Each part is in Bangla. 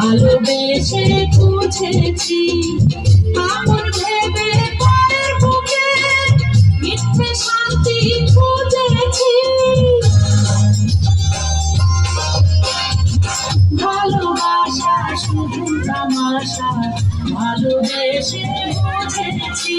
ভালোবেসে বুঝেছি আপন ভেবে তার বুকে মিথ্যে শান্তি খুঁজেছি। ভালোবাসা শুধু তামাশা ভালোবেসে বুঝেছি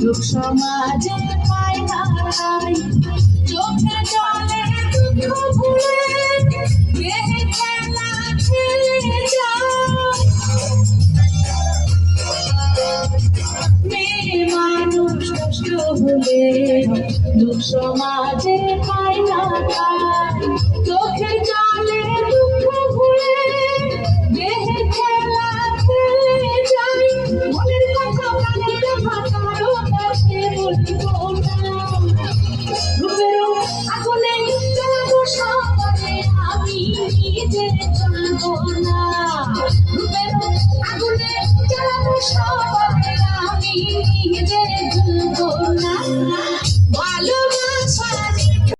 লোক সমাজে পায় ঠাই চোখে জলে দুঃখ ভুলে কে খেলা খেলে মেয়ে মানুষ কষ্ট হলে লোক সমাজে পায় ঠাই